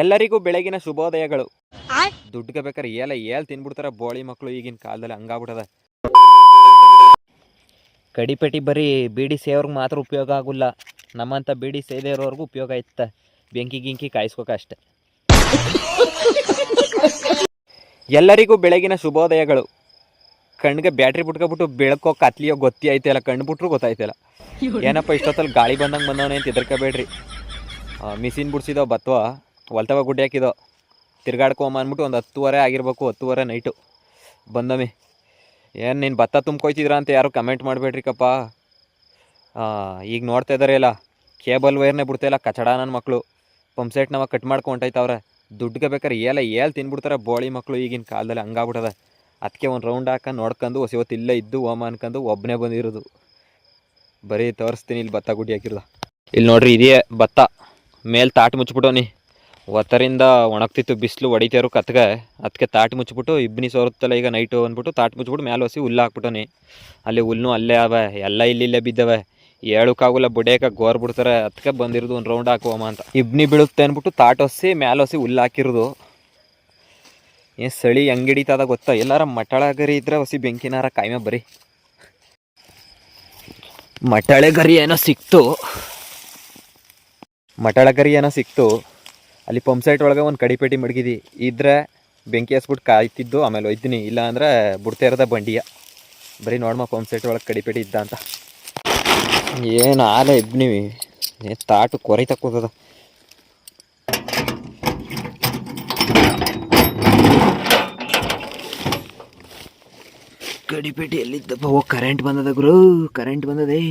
ಎಲ್ಲರಿಗೂ ಬೆಳಗಿನ ಶುಭೋದಯಗಳು. ದುಡ್ಡುಗೆ ಬೇಕಾರೆ ಏಲ ಏಲ್ ತಿನ್ಬಿಡ್ತಾರ ಬೋಳಿ ಮಕ್ಕಳು ಈಗಿನ ಕಾಲದಲ್ಲಿ ಹಂಗಾಗ್ಬಿಟ್ಟದ. ಕಡಿಪೆಟಿ ಬರೀ ಬೀಡಿ ಸೇವ್ರಿಗೆ ಮಾತ್ರ ಉಪಯೋಗ ಆಗುಲ್ಲ. ನಮ್ಮಂತ ಬೀಡಿ ಸೇದೆ ಇರೋರ್ಗೂ ಉಪಯೋಗ ಇತ್ತ. ಬೆಂಕಿ ಗಿಂಕಿ ಕಾಯಿಸ್ಕೋಕ ಅಷ್ಟೆ. ಎಲ್ಲರಿಗೂ ಬೆಳಗಿನ ಶುಭೋದಯಗಳು. ಕಣ್ಣಿಗೆ ಬ್ಯಾಟ್ರಿ ಬಿಟ್ಕೊಬಿಟ್ಟು ಬೆಳಕೋ ಕತ್ಲಿಯೋ ಗೊತ್ತಿ ಐತೆಲ್ಲ ಕಣ್ಣು ಬಿಟ್ರು ಗೊತ್ತಾಯ್ತಿಲ್ಲ. ಏನಪ್ಪ ಇಷ್ಟೊತ್ತಲ್ಲಿ ಗಾಳಿ ಬಂದಂಗೆ ಬಂದವನೇ ಅಂತ ಹೆದರ್ಕೋಬೇಡ್ರಿ. ಮಿಸಿನ್ ಬಿಡ್ಸಿದೋ ಬತ್ವ? ಹೊಲ್ತವ ಗುಡ್ಡೆ ಹಾಕಿದೋ. ತಿರ್ಗಾಡ್ಕೊಂಬ ಅಂದ್ಬಿಟ್ಟು ಒಂದು ಹತ್ತುವರೆ ಆಗಿರ್ಬೇಕು, ಹತ್ತುವರೆ ನೈಟು ಬಂದಮಿ. ಏನು ನೀನು ಭತ್ತ ತುಂಬ್ಕೊಯ್ತಿದ್ರ ಅಂತ ಯಾರು ಕಮೆಂಟ್ ಮಾಡಬೇಡ್ರಿಕಪ್ಪ. ಈಗ ನೋಡ್ತಾ ಇದ್ದಾರೆ ಇಲ್ಲ ಕೇಬಲ್ ವೈರ್ನೇ ಬಿಡ್ತಾಯಿಲ್ಲ ಕಚಡ ನನ್ನ ಮಕ್ಕಳು ಪಂಪ್ಸೆಟ್ನವ ಕಟ್ ಮಾಡ್ಕೊಂಟೈತವ್ರೆ ದುಡ್ಡುಗೆ ಬೇಕಾರೆ ಏಲ ಏಲ್ ತಿನ್ಬಿಡ್ತಾರೆ ಬೋಳಿ ಮಕ್ಕಳು ಈಗಿನ ಕಾಲದಲ್ಲಿ ಹಂಗಾಗ್ಬಿಟ್ಟದೆ. ಅದಕ್ಕೆ ಒಂದು ರೌಂಡ್ ಹಾಕೊಂಡು ನೋಡ್ಕೊಂಡು ಹೊಸ ಇವತ್ತು ಇಲ್ಲೇ ಇದ್ದು ಹೋಮ ಅನ್ಕೊಂಡು ಒಬ್ಬನೇ ಬಂದಿರೋದು. ಬರೀ ತೋರಿಸ್ತೀನಿ ಇಲ್ಲಿ ಭತ್ತ ಗುಡ್ಡಿ ಹಾಕಿರೋದು. ಇಲ್ಲಿ ನೋಡ್ರಿ ಇದೇ ಭತ್ತ. ಮೇಲೆ ತಾಟ್ ಮುಚ್ಬಿಟ್ಟವನಿ ಒತ್ತರಿಂದ ಒಣಗ್ತಿತ್ತು, ಬಿಸಿಲು ಹೊಡಿತಾರು ಕತ್ಗೆ. ಅದಕ್ಕೆ ತಾಟ್ ಮುಚ್ಚಿಬಿಟ್ಟು ಇಬ್ನಿ ಸೋರುತ್ತಲ್ಲ ಈಗ ನೈಟು ಅಂದ್ಬಿಟ್ಟು ತಾಟ್ ಮುಚ್ಚಿಬಿಟ್ಟು ಮೇಲೆ ಹೊಸಿ ಹುಲ್ಲು ಹಾಕ್ಬಿಟ್ಟವನಿ. ಅಲ್ಲಿ ಹುಲ್ಲು ಅಲ್ಲೇ ಅವೆ, ಎಲ್ಲ ಇಲ್ಲಿಲ್ಲೇ ಬಿದ್ದವೆ. ಹೇಳೋಕ್ಕಾಗಲ್ಲ ಬುಡೇಕ ಗೋರ್ ಬಿಡ್ತಾರೆ. ಅದಕ್ಕೆ ಬಂದಿರೋದು ಒಂದು ರೌಂಡ್ ಹಾಕುವಮ್ಮ ಅಂತ. ಇಬ್ನಿ ಬೀಳುತ್ತೆ ಅಂದ್ಬಿಟ್ಟು ತಾಟ್ ಹೊಸಿ ಮೇಲೆ ಹೊಸಿ ಹುಲ್ಲು ಹಾಕಿರೋದು. ಏನು ಸಳಿ ಹೆಂಗೆ ಹಿಡಿತದ ಗೊತ್ತಾ? ಎಲ್ಲಾರ ಮಟಳ ಗರಿ ಇದ್ರೆ ಹೊಸಿ ಬೆಂಕಿನಾರ ಕಾಯ್ಮೆ ಬರಿ. ಮಟಾಳೆ ಗರಿ ಏನೋ ಸಿಕ್ತು. ಮಟಳ ಗರಿ ಏನೋ ಸಿಕ್ತು. ಅಲ್ಲಿ ಪಂಪ್ ಸೈಟ್ ಒಳಗೆ ಒಂದು ಕಡಿಪೇಟಿ ಮಡಗಿದಿ. ಇದ್ರೆ ಬೆಂಕಿ ಹಸ್ಬಿಟ್ಟು ಕಾಯ್ತಿದ್ದು, ಆಮೇಲೆ ಒಯ್ದಿನಿ. ಇಲ್ಲ ಅಂದ್ರೆ ಬಿಡ್ತಾ ಇರೋದ ಬಂಡಿಯ. ಬರೀ ನೋಡಮ್ಮ ಪಂಪ್ ಸೈಟ್ ಒಳಗೆ ಕಡಿಪೇಟಿ ಇದ್ದ ಅಂತ. ಏನು ಆಲ ಇಬ್ನಿವಿ ತಾಟು ಕೊರೈತ ಕೂತದ. ಕಡಿಪೇಟಿ ಎಲ್ಲಿದ್ದಪ್ಪ? ಓ ಕರೆಂಟ್ ಬಂದದ ಗುರು. ಕರೆಂಟ್ ಬಂದದೇ.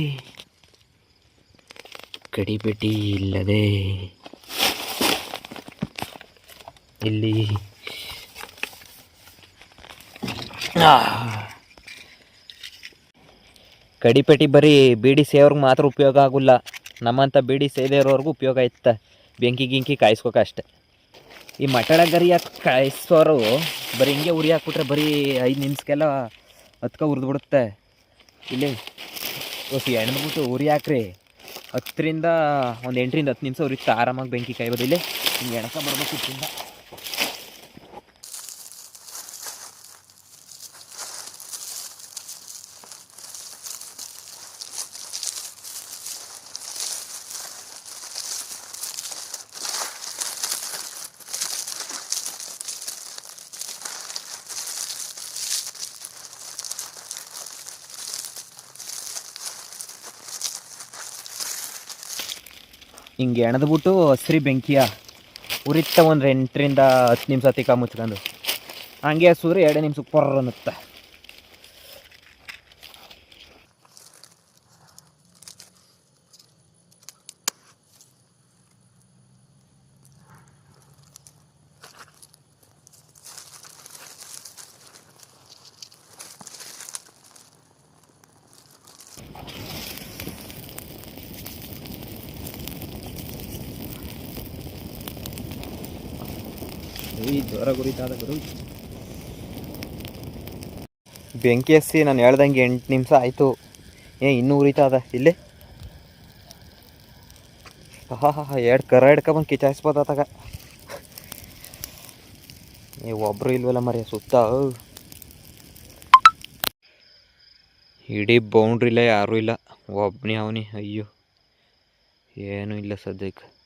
ಕಡಿಪೇಟಿ ಇಲ್ಲದೆ. ಇಲ್ಲಿ. ಕಡಿಪೆಟಿ ಬರೀ ಬೀಡಿ ಸೇವ್ರಿಗೆ ಮಾತ್ರ ಉಪಯೋಗ ಆಗುಲ್ಲ. ನಮ್ಮಂಥ ಬೀಡಿ ಸೇದೇ ಇರೋರ್ಗೂ ಉಪಯೋಗ ಇತ್ತ. ಬೆಂಕಿ ಗಿಂಕಿ ಕಾಯಿಸ್ಕೋಕೆ ಅಷ್ಟೆ. ಈ ಮಟಳ ಗರಿಯಾಗಿ ಕಾಯಿಸೋರು ಬರೀ ಹಿಂಗೆ ಉರಿ ಹಾಕ್ಬಿಟ್ರೆ ಬರೀ ಐದು ನಿಮಿಷಕ್ಕೆಲ್ಲ ಹತ್ಕ ಉರಿದ್ಬಿಡುತ್ತೆ. ಇಲ್ಲಿ ಓಸಿ ಎಣ್ಬಿಟ್ಟು ಉರಿ ಹಾಕ್ರಿ. ಹತ್ತರಿಂದ ಒಂದು ಎಂಟರಿಂದ ಹತ್ತು ನಿಮಿಷ ಉರಿತಾ ಆರಾಮಾಗಿ ಬೆಂಕಿ ಕಾಯ್ಬೋದು. ಇಲ್ಲಿ ಹಿಂಗೆ ಎಣಕ ಬರ್ಬೇಕು ಇದ್ರಿಂದ. ಹಿಂಗೆ ಎಣದ್ಬಿಟ್ಟು ಹಸ್ರಿ ಬೆಂಕಿಯ ಉರಿತ ಒಂದು ಎಂಟರಿಂದ ಹತ್ತು ನಿಮಿಷ ತಿಕ್ಕ ಮುಚ್ಕೊಂಡು. ಹಂಗೆ ಸೂರ್ಯ ಎರಡು ನಿಮಿಷಕ್ಕೆ ಪೊರ್ರ ಅನ್ನುತ್ತೆ. ಈ ಜ್ವರ ಗುರಿತಾದ ಗುರು. ಬೆಂಕಿ ಹಸಿ ನಾನು ಹೇಳ್ದಂಗೆ ಎಂಟು ನಿಮಿಷ ಆಯಿತು. ಏ, ಇನ್ನೂ ಉರಿತಾದ ಇಲ್ಲಿ? ಹಾ ಹಾ ಹಾ ಎರಡು ಕರ ಹಿಡ್ಕೊಬಂದು ಕಿಚಾಯಿಸ್ಬೋದಾತಾಗ ಏ, ಒಬ್ರು ಇಲ್ವಲ್ಲ ಮರಿ ಸುತ್ತ. ಇಡೀ ಬೌಂಡ್ರಿ ಇಲ್ಲ ಯಾರೂ ಇಲ್ಲ. ಒಬ್ಬನೇ ಅವನಿ, ಅಯ್ಯೋ. ಏನೂ ಇಲ್ಲ ಸದ್ಯಕ್ಕೆ.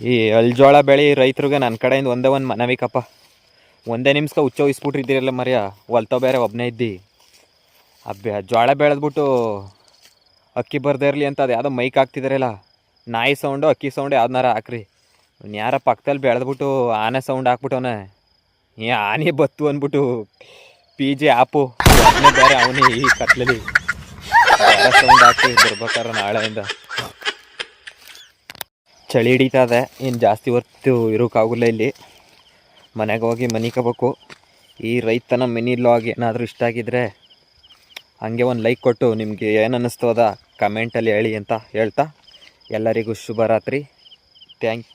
ಈ ಅಲ್ಜೋಳ ಬೆಳೆ ರೈತರಿಗೆ ನನ್ನ ಕಡೆಯಿಂದ ಒಂದೇ ಒಂದು ಮನವಿಕಪ್ಪ. ಒಂದೇ ನಿಮಿಷಕ್ಕೆ ಹುಚ್ಚ ಉಯಿಸ್ಬಿಟ್ಟಿದ್ದೀರಲ್ಲ ಮರ್ಯ, ಹೊಲ್ತೋ ಬೇರೆ ಒಬ್ಬನೇ ಇದ್ದಿ. ಆ ಬೆ ಜೋಳ ಬೆಳೆದ್ಬಿಟ್ಟು ಅಕ್ಕಿ ಬರ್ದೇ ಇರಲಿ ಅಂತ ಅದು ಯಾವುದೋ ಮೈಕ್ ಹಾಕ್ತಿದ್ರಲ್ಲ. ನಾಯಿ ಸೌಂಡು, ಅಕ್ಕಿ ಸೌಂಡು ಯಾವ್ದನ್ನಾರ ಹಾಕ್ರಿ. ಯಾರ ಪಕ್ಕದಲ್ಲಿ ಬೆಳೆದ್ಬಿಟ್ಟು ಆನೆ ಸೌಂಡ್ ಹಾಕ್ಬಿಟ್ಟವನೆ ಏ, ಆನೆ ಬತ್ತು ಅಂದ್ಬಿಟ್ಟು ಪಿ ಜಿ ಆಪು ಬೇರೆ ಅವನೇ ಈ ಕತ್ಲಲ್ಲಿ. ಸೌಂಡ್ ಹಾಕಿ ಬರ್ಬೇಕಾರ ನಾಳೆಯಿಂದ. ಚಳಿ ಹಿಡಿತದೆ. ಏನು ಜಾಸ್ತಿ ಹೊತ್ತು ಇರೋಕ್ಕಾಗಲ್ಲ ಇಲ್ಲಿ. ಮನೆಗೆ ಹೋಗಿ ಮನಿಕೋಬೇಕು ಈ ರೈತನ ಮಿನಿ ಲಾಗ್ ಏನಾದರೂ ಇಷ್ಟ ಆಗಿದ್ರೆ ಹಾಗೆ ಒಂದು ಲೈಕ್ ಕೊಟ್ಟು ನಿಮಗೆ ಏನು ಅನ್ನಿಸ್ತದ? ಕಮೆಂಟಲ್ಲಿ ಹೇಳಿ ಅಂತ ಹೇಳ್ತಾ. ಎಲ್ಲರಿಗೂ ಶುಭರಾತ್ರಿ. ಥ್ಯಾಂಕ್